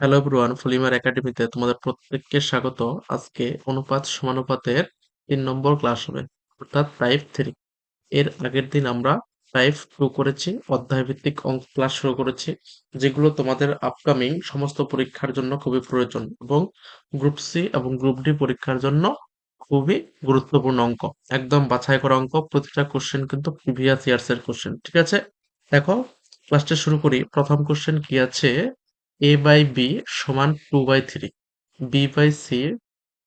Hello everyone ফুলিমার একাডেমিতে তোমাদের প্রত্যেককে স্বাগত। আজকে অনুপাত সমানুপাতের তিন নম্বর ক্লাস হবে, অর্থাৎ টাইপ থ্রি এর আগের দিন আমরা টাইপ টু করেছি অধ্যায় ভিত্তিক অঙ্ক ক্লাস শুরু করেছি, যেগুলো তোমাদের আপকামিং সমস্ত পরীক্ষার জন্য খুবই প্রয়োজন এবং গ্রুপ সি এবং গ্রুপ ডি পরীক্ষার জন্য খুবই গুরুত্বপূর্ণ অঙ্ক। একদম বাছাই করা অঙ্ক, প্রতিটা কোশ্চেন কিন্তু প্রিভিয়াস ইয়ার্স এর কোশ্চেন ঠিক আছে? দেখো ক্লাসটা শুরু করি। প্রথম কোশ্চেন কি আছে? এ বাই বি সমান two by three B by C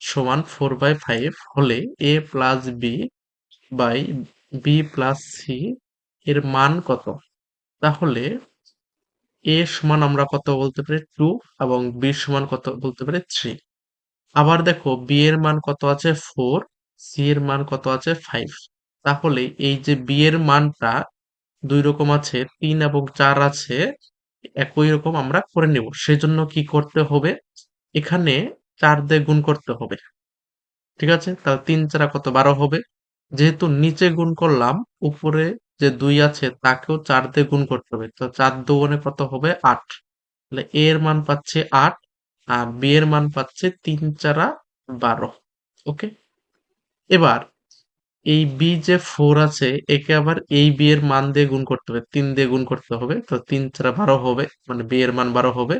সমান ফোর বাই ফাইভ হলে A plus B by B plus C এর মান কত? তাহলে এ সমান আমরা কত বলতে পারি টু এবং বি সমান কত বলতে পারি থ্রি আবার দেখো বি এর মান কত আছে ফোর সি এর মান কত আছে ফাইভ তাহলে এই যে বি এর মানটা দুই রকম আছে, তিন এবং চার আছে একই রকম আমরা করে নেব। সেজন্য কি করতে হবে? এখানে চার দিয়ে গুণ করতে হবে। ঠিক আছে? তাহলে তিন চারা কত? বারো হবে। যেহেতু নিচে গুণ করলাম, উপরে যে দুই আছে, তাকেও চার দিয়ে গুণ করতে হবে। তো চার দুগুণে কত হবে? আট। তাহলে এ এর মান পাচ্ছে আট, আর বি এর মান পাচ্ছে তিন চারা বারো। ওকে? এবার এই বি যে ফোর আছে, একে আবার এই বি এর মান দিয়ে গুণ করতে হবে। তিন দিয়ে গুণ করতে হবে, তো তিন চারা বারো হবে মানে বি এর মান বারো হবে।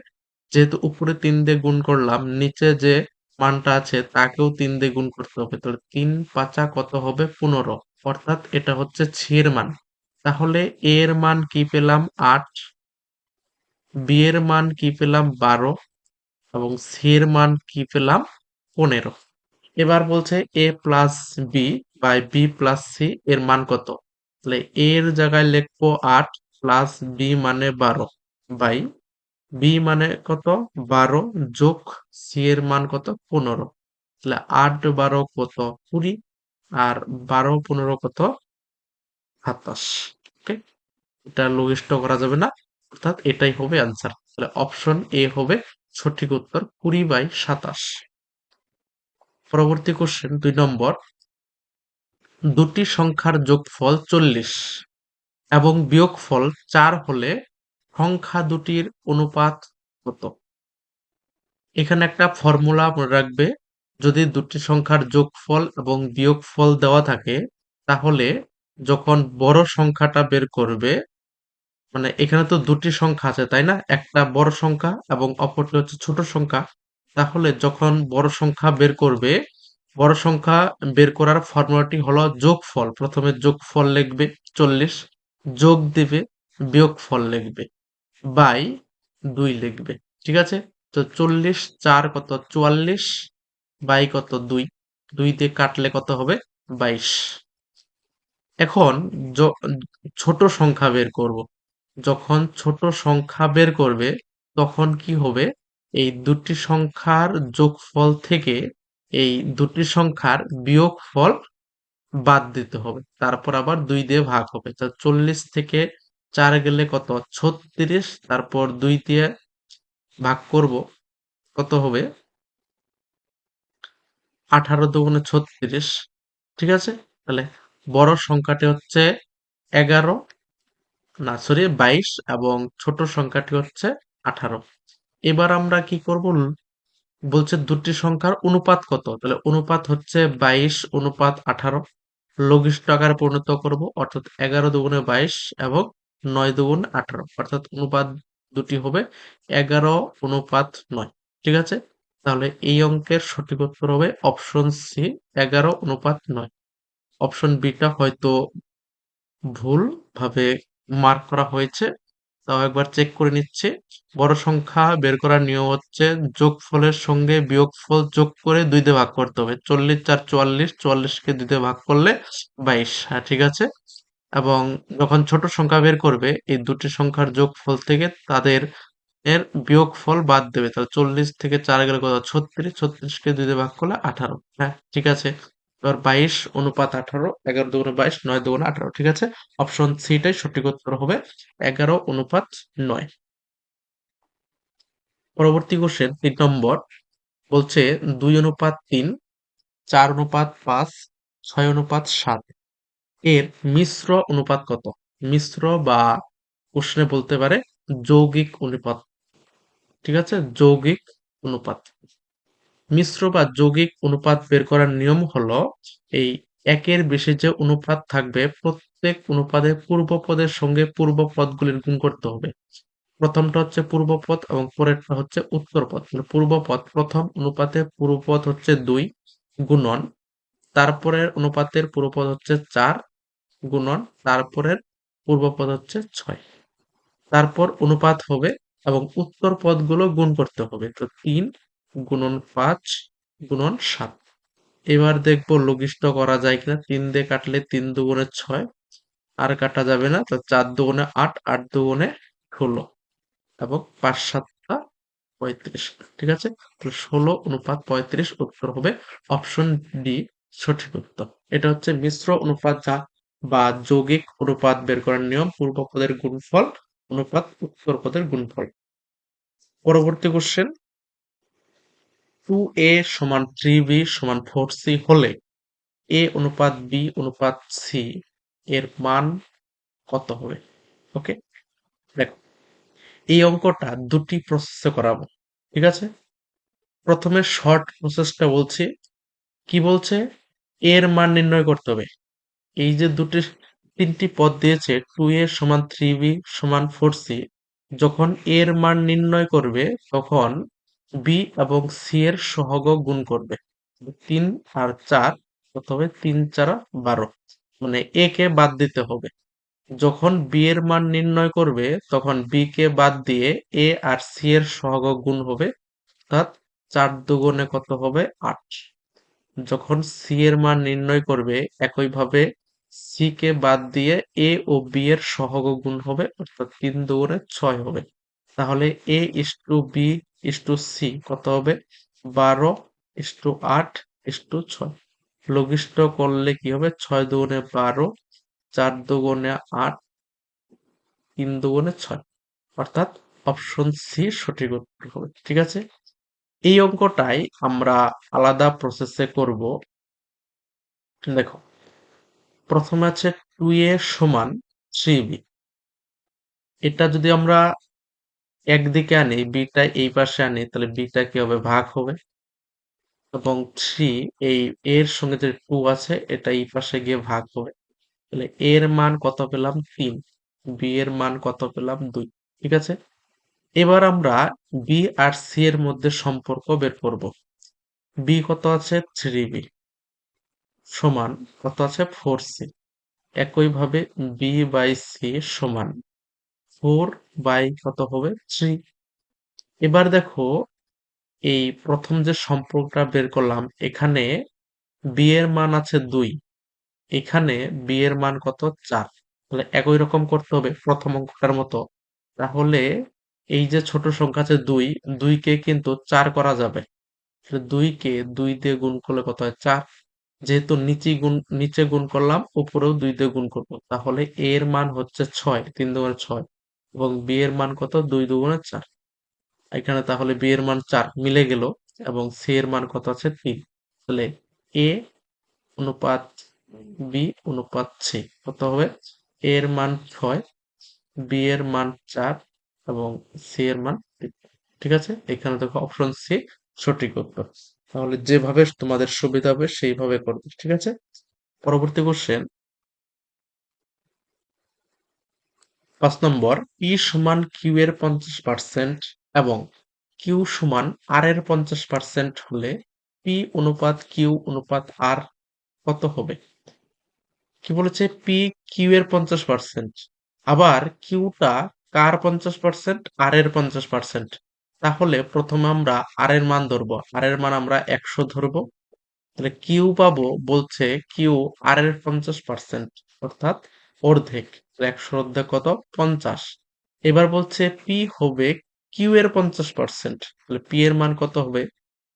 যেহেতু উপরে তিন দিয়ে গুণ করলাম, নিচে যে মানটা আছে, তাকেও তিন দিয়ে গুণ করতে হবে। তাহলে তিন পাঁচা কত হবে? পনেরো। অর্থাৎ এটা হচ্ছে ছি এর মান। তাহলে এর মান কি পেলাম? আট। বি এর মান কি পেলাম? বারো। এবং সি এর মান কি পেলাম? পনেরো। এবার বলছে A plus B by B plus C এর মান কত? তাহলে এর জায়গায় লিখব আট প্লাস বি মানে বারো বাই বি মানে কত? বারো যোগ সি এর মান কত? পনেরো। তাহলে আট বারো কত? কুড়ি। আর বারো পনেরো কত? সাতাশ। ওকে এটা লঘিষ্ঠ করা যাবে না। অর্থাৎ এটাই হবে অ্যান্সার তাহলে অপশন এ হবে সঠিক উত্তর কুড়ি বাই সাতাশ। পরবর্তী কোশ্চেন দুই নম্বর। দুটি সংখ্যার যোগফল চল্লিশ এবং বিয়োগফল চার হলে সংখ্যা দুটির অনুপাত কত? এখানে একটা ফর্মুলা মনে রাখবে, যদি দুটি সংখ্যার যোগফল এবং বিয়োগফল দেওয়া থাকে, তাহলে যখন বড় সংখ্যাটা বের করবে মানে এখানে তো দুটি সংখ্যা আছে, তাই না? একটা বড় সংখ্যা এবং অপরটি হচ্ছে ছোট সংখ্যা। তাহলে যখন বড় সংখ্যা বের করবে, বড় সংখ্যা বের করার ফর্মুলাটি হলো যোগফল। প্রথমে যোগফল লিখবে চল্লিশ, যোগ দিবে বিয়োগফল লিখবে বাই দুই লিখবে। ঠিক আছে? তো চল্লিশ, চার কত? চুয়াল্লিশ, বাই কত? দুই। দুই দিয়ে কাটলে কত হবে? বাইশ। এখন ছোট সংখ্যা বের করব। যখন ছোট সংখ্যা বের করবে, তখন কি হবে? এই দুটি সংখ্যার যোগফল থেকে এই দুটি সংখ্যার বিয়োগফল বাদ দিতে হবে। তারপর আবার দুই দিয়ে ভাগ হবে। তা চল্লিশ থেকে চার গেলে কত? ছত্রিশ। তারপর দুই দিয়ে ভাগ করব। কত হবে? আঠারো দুগুণে ছত্রিশ। ঠিক আছে? তাহলে বড় সংখ্যাটি হচ্ছে এগারো। না সরি বাইশ। এবং ছোট সংখ্যাটি হচ্ছে আঠারো। এবার আমরা কি করব? বলছে দুটি সংখ্যার অনুপাত কত? তাহলে অনুপাত হচ্ছে বাইশ, অনুপাত আঠারো। লঘিষ্ঠ আকারে পরিণত করব, অর্থাৎ এগারো দুগুণে বাইশ এবং নয় দুগুণ আঠারো। অর্থাৎ অনুপাত দুটি হবে এগারো, অনুপাত নয়। ঠিক আছে? তাহলে এই অঙ্কের সঠিক উত্তর হবে অপশন সি, এগারো, অনুপাত নয়। অপশন বিটা হয়তো ভুল ভাবে মার্ক করা হয়েছে। তাও একবার চেক করে নিচ্ছে। বড় সংখ্যা বের করার নিয়ম হচ্ছে যোগফলের সঙ্গে বিয়োগফল যোগ করে দুই দিয়ে ভাগ করতে হবে। চল্লিশ চার চুয়াল্লিশ, চুয়াল্লিশকে দুই দিয়ে ভাগ করলে বাইশ হ্যাঁ ঠিক আছে? এবং যখন ছোট সংখ্যা বের করবে, এই দুটি সংখ্যার যোগফল থেকে তাদের এর বিয়োগফল বাদ দেবে। তাহলে চল্লিশ থেকে চার গেলে কত? ছত্রিশ, ছত্রিশকে দুই দিয়ে ভাগ করলে আঠারো হ্যাঁ ঠিক আছে? এবার বাইশ, অনুপাত আঠারো, এগারো দুগুণে বাইশ, নয় দুগুণে আঠারো, ঠিক আছে? অপশন সিটাই সঠিক উত্তর হবে এগারো, অনুপাত নয়। পরবর্তী কোশ্চেন তিন নম্বর, বলছে দুই অনুপাত তিন, চার অনুপাত পাঁচ, ছয় অনুপাত সাত। এর মিশ্র অনুপাত কত? মিশ্র বা প্রশ্নে বলতে পারে যৌগিক অনুপাত, ঠিক আছে? যৌগিক অনুপাত। মিশ্র বা যৌগিক অনুপাত বের করার নিয়ম হলো এই একের বেশি যে অনুপাত থাকবে, প্রত্যেক অনুপাতে পূর্ব পদের সঙ্গে পূর্ব পদগুলির গুণ করতে হবে। প্রথমটা হচ্ছে পূর্বপদ এবং পরেরটা হচ্ছে উত্তরপদ। মানে পূর্বপদ প্রথম অনুপাতে পূর্বপদ হচ্ছে দুই গুণন, তারপরের অনুপাতের পূর্বপদ হচ্ছে চার গুণন, তারপরের পূর্বপদ হচ্ছে ছয়। তারপর অনুপাত হবে এবং উত্তর পদগুলো গুণ করতে হবে। তো তিন গুণন পাঁচ, গুণন সাত। এবার দেখব লঘিষ্ঠ করা যায় কিনা। তিন দিয়ে কাটলে তিন দুগুণে ছয়, আর কাটা যাবে না, তো চার দুগুণে আট আট দুগুণে ষোলো, এবং পাঁচ সাতটা পঁয়ত্রিশ। ঠিক আছে? তাহলে ষোলো অনুপাত পঁয়ত্রিশ উত্তর হবে অপশন ডি, সঠিক উত্তর। এটা হচ্ছে মিশ্র অনুপাত যা বা যৌগিক অনুপাত বের করার নিয়ম। পূর্ব পদের গুণফল, অনুপাত উত্তর পদের গুণফল। পরবর্তী কোশ্চেন টু এ সমান থ্রি বি সমান ফোর সি হলে এ অনুপাত বি অনুপাত সি এর মান কত হবে? ওকে দেখো, এই অঙ্কটা দুটি প্রসেসে করাবো, ঠিক আছে? প্রথমে শর্ট প্রসেসটা বলছি। কি বলছে? এর মান নির্ণয় করতে হবে। এই যে দুটি, তিনটি পদ দিয়েছে টু এ সমান থ্রি বি সমান ফোর সি যখন এর মান নির্ণয় করবে, তখন বি এবং সি এর সহগ গুণ করবে। তিন আর চার হবে তিন চার বারো। মানে এ কে বাদ দিতে হবে। যখন বি এর মান নির্ণয় করবে, তখন বি কে বাদ দিয়ে এ আর সি এর সহগ গুণ হবে, অর্থাৎ চার দুগুণে কত হবে? আট। যখন সি এর মান নির্ণয় করবে, একইভাবে সি কে বাদ দিয়ে এ ও বি এর সহগ গুণ হবে, অর্থাৎ তিন দুগুণে ছয় হবে। তাহলে A is two B is two C কত হবে? বারো ইস টু আট ইস টু ছয়। লঘিষ্ঠ করলে কি হবে? ছয় দুগুণে বারো, চার দুগুণে আট, তিন দুগুণে ছয়। অর্থাৎ অপশন সি সঠিক উত্তর হবে, ঠিক আছে? এই অঙ্কটাই আমরা আলাদা প্রসেসে করব। দেখো, প্রথমে আছে টু এ সমান থ্রি বি এটা যদি আমরা একদিকে আনি বিটা এই পাশে আনি, তাহলে বিটা কি হবে? ভাগ হবে। এবং থ্রি এই এর সঙ্গে যে টু আছে, এটা এই পাশে গিয়ে ভাগ হবে। তাহলে এর মান কত পেলাম? তিন। বি এর মান কত পেলাম? দুই। ঠিক আছে? এবার আমরা বি আর সি এর মধ্যে সম্পর্ক বের করব। বি কত আছে? থ্রি বি সমান কত আছে? ফোর সি একইভাবে বি বাই সি সমান। ফোর বাই কত হবে থ্রি। এবার দেখো, এই প্রথম যে সম্পর্কটা বের করলাম, এখানে বি এর মান আছে দুই, এখানে বি এর মান কত চার। তাহলে একই রকম করতে হবে প্রথম অঙ্কটার মতো। তাহলে এই যে ছোট সংখ্যা আছে দুই, দুইকে কিন্তু চার করা যাবে। দুইকে দুই দিয়ে গুণ করলে কত হয় চার। যেহেতু নিচে গুণ নিচে গুণ করলাম, উপরেও দুই দিয়ে গুণ করব। তাহলে এর মান হচ্ছে ছয়, তিন দুগুণে ছয়। এবং বি এর মান কত? দুই দুগুণে চার। এখানে তাহলে বি এর মান চার মিলে গেল এবং সি এর মান কত আছে? তিন। তাহলে এ অনুপাত বি অনুপাত সি। কত হবে? এ এর মান ছয়, বি এর মান চার এবং সি এর মান ঠিক আছে? এখানে দেখো অপশন সি সঠিক উত্তর। তাহলে যেভাবে তোমাদের সুবিধা হবে সেইভাবে করবে। ঠিক আছে? পরবর্তী কোশ্চেন পাঁচ নম্বর পি সমান কিউ এর পঞ্চাশ পার্সেন্ট এবং কিউ সমান আর এর পঞ্চাশ পার্সেন্ট হলে পি অনুপাত কিউ অনুপাত আর কত হবে? কি বলেছে? পি কিউ এর পঞ্চাশ পার্সেন্ট। আবার কিউটা কার পঞ্চাশ পার্সেন্ট? আর এর পঞ্চাশ পার্সেন্ট। তাহলে প্রথমে আমরা আর এর মান ধরবো। আর এর মান আমরা একশো ধরবো। তাহলে কিউ পাবো বলছে কিউ আর এর পঞ্চাশ পার্সেন্ট। অর্থাৎ অর্ধেক একশো অর্ধেক কত? পঞ্চাশ। এবার বলছে পি হবে কিউ এর পঞ্চাশ পার্সেন্ট তাহলে পি এর মান কত হবে?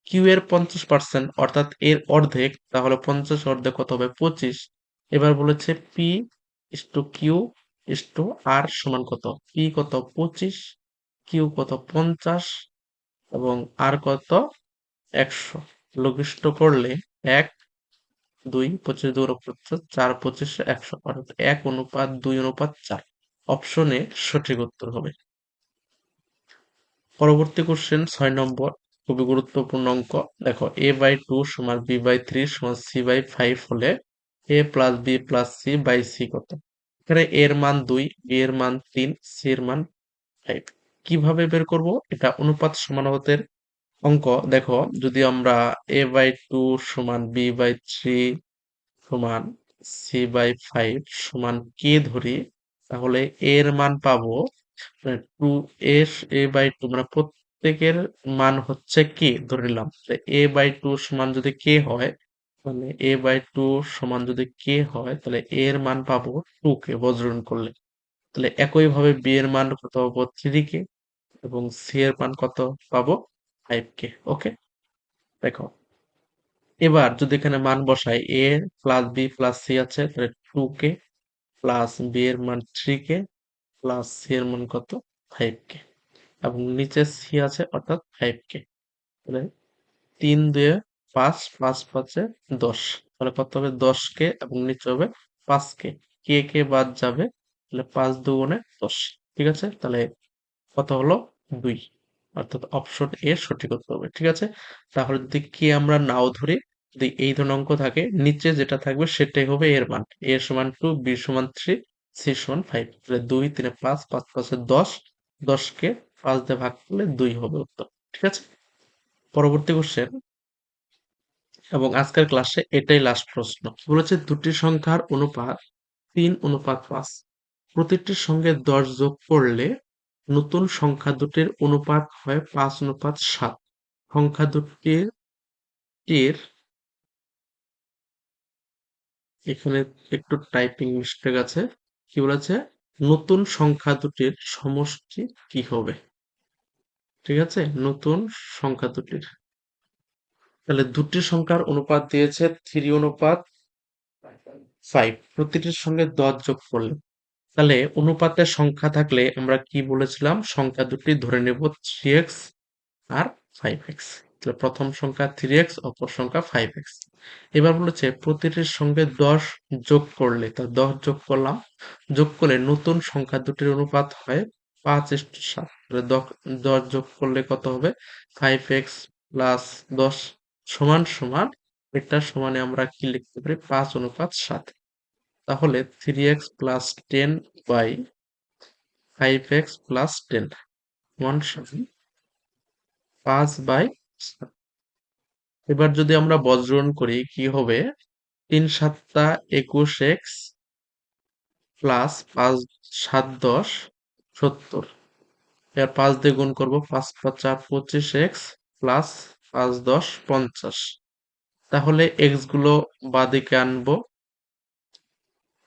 কিউ এর পঞ্চাশ পার্সেন্ট অর্থাৎ এর অর্ধেক, তাহলে পঞ্চাশ অর্ধেক কত হবে? পঁচিশ। এবার বলেছে P is two Q is two R সমান কত? পি কত? পঁচিশ। কিউ কত? পঞ্চাশ। এবং আর কত? একশো। লঘিষ্ঠ করলে এক দুই, পঁচিশ দুই পঁচিশ চার, পঁচিশ একশো অর্থাৎ এক অনুপাত দুই অনুপাত চার। অপশনে সঠিক উত্তর হবে। পরবর্তী কোশ্চেন ছয় নম্বর, খুবই গুরুত্বপূর্ণ অঙ্ক। দেখো এ বাই টু সমান বি বাই থ্রি সমান সি বাই ফাইভ হলে A plus B plus C by C কত? এখানে এর মান দুই বি এর মান তিন সি এর মান ফাইভ কীভাবে বের করব? এটা অনুপাত সমানুপাতের অঙ্ক, দেখো, যদি আমরা এ বাই টু সমান বি বাই থ্রি সমান সি বাই ফাইভ সমান কে ধরি, তাহলে এর মান পাবো two S A by two মানে প্রত্যেকের মান হচ্ছে কে ধরে নিলাম। এ বাই টু সমান যদি কে হয় মানে এ বাই টু সমান যদি কে হয়, তাহলে এর মান পাবো টু কে বজ্রন করলে। তাহলে একইভাবে বি এর মান কত পাবো? থ্রি কে এবং সি এর মান কত পাবো? ফাইভ কে ওকে দেখো, এবার যদি এখানে মান বসাই A plus B plus C আছে, তাহলে টু কে প্লাস বি এর মান থ্রি কে প্লাস সি এর মান কত? ফাইভ কে এবং নিচে সি আছে, অর্থাৎ ফাইভ কে তাহলে তিন দুয়ে পাঁচ পাঁচ পাঁচে দশ। তাহলে কত হবে? দশ কে এবং নিচে হবে পাঁচ কে কে কে বাদ যাবে, তাহলে পাঁচ দুগুণে দশ। ঠিক আছে? তাহলে কত হলো? দুই। অর্থাৎ অপশন এ সঠিক উত্তর হবে। ঠিক আছে? তাহলে যদি কে আমরা নাও ধরি, যদি এই ধরনের অঙ্ক থাকে, নিচে যেটা থাকবে সেটাই হবে এর মান। এ সমান টু বি সমান থ্রি সি সমান ফাইভ তাহলে দুই, তিনে পাঁচ পাঁচ পাঁচে দশ, দশকে পাঁচ দিয়ে ভাগ করলে দুই হবে উত্তর। ঠিক আছে? পরবর্তী কোশ্চেন এবং আজকের ক্লাসে এটাই লাস্ট প্রশ্ন। বলেছে দুটি সংখ্যার অনুপাত তিন অনুপাত পাঁচ। প্রতিটির সঙ্গে দশ যোগ করলে নতুন সংখ্যা দুটির অনুপাত হয় পাঁচ অনুপাত সাত। সংখ্যা দুটির টির এখানে একটু টাইপিং মিস্টেক আছে। কি বলেছে? নতুন সংখ্যা দুটির সমষ্টি কি হবে? ঠিক আছে? নতুন সংখ্যা দুটির। তাহলে দুটি সংখ্যার অনুপাত দিয়েছে থ্রি অনুপাত ফাইভ প্রতিটির সঙ্গে দশ যোগ করলে তাহলে অনুপাতের সংখ্যা থাকলে আমরা কি বলেছিলাম? সংখ্যা দুটি ধরে নেব থ্রি এক্স আর ফাইভ এক্স তাহলে প্রথম সংখ্যা থ্রি এক্স অপর সংখ্যা ফাইভ এক্স এবার বলেছে প্রতিটির সঙ্গে দশ যোগ করলে তা দশ যোগ করলাম, যোগ করলে নতুন সংখ্যা দুটির অনুপাত হয় পাঁচ ইস্টু সাত। দশ যোগ করলে কত হবে? ফাইভ এক্স প্লাস দশ সমান সমান, এটা সমানে আমরা কি লিখতে পারি? পাঁচ অনুপাত সাত। তাহলে three X plus ten by five X plus ten one পাঁচ বাই এবার যদি আমরা বজ্রণ করি, কি হবে? তিন সাতটা একুশ এক্স প্লাস পাঁচ, সাত দশ, সত্তর। এর পাঁচ দিয়ে গুণ করব, পাঁচ, পাঁচা পঁচিশ এক্স প্লাস পাঁচ, দশ, পঞ্চাশ। তাহলে এক্সগুলো বাদিকে আনব।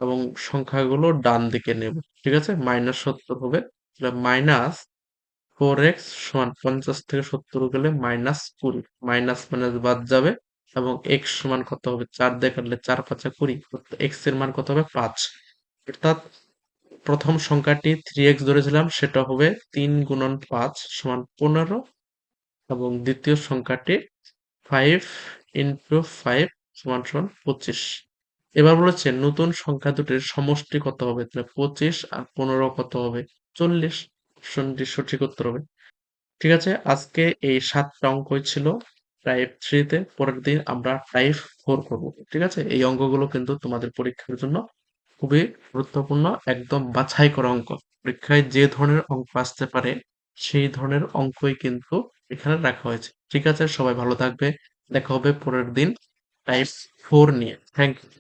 এবং সংখ্যাগুলো ডান দিকে নেব, ঠিক আছে? মাইনাস সত্তর হবে। মাইনাস ফোর এক্স সমান পঞ্চাশ থেকে সত্তর গেলে মাইনাস কুড়ি। মাইনাস মাইনাস বাদ যাবে এবং এক্স সমান কত হবে? চার দিয়ে কাটলে চার পাঁচা কুড়ি। এক্সের মান কত হবে? পাঁচ। অর্থাৎ প্রথম সংখ্যাটি থ্রি এক্স ধরেছিলাম, সেটা হবে তিন গুণন পাঁচ সমান পনেরো এবং দ্বিতীয় সংখ্যাটি ফাইভ ইন্টু ফাইভ সমান সমান পঁচিশ। এবার বলেছে নতুন সংখ্যা দুটির সমষ্টি কত হবে? তাহলে পঁচিশ আর পনেরো কত হবে? চল্লিশ। অপশনটি সঠিক উত্তর হবে। ঠিক আছে, আজকে এই সাতটা অঙ্কই ছিল। টাইপ থ্রিতে পরের দিন আমরা টাইপ ফোর করব। ঠিক আছে, এই অঙ্কগুলো কিন্তু তোমাদের পরীক্ষার জন্য খুবই গুরুত্বপূর্ণ, একদম বাছাই করা অঙ্ক। পরীক্ষায় যে ধরনের অঙ্ক আসতে পারে, সেই ধরনের অঙ্কই কিন্তু এখানে রাখা হয়েছে। ঠিক আছে, সবাই ভালো থাকবে। দেখা হবে পরের দিন টাইপ ফোর নিয়ে। Thank you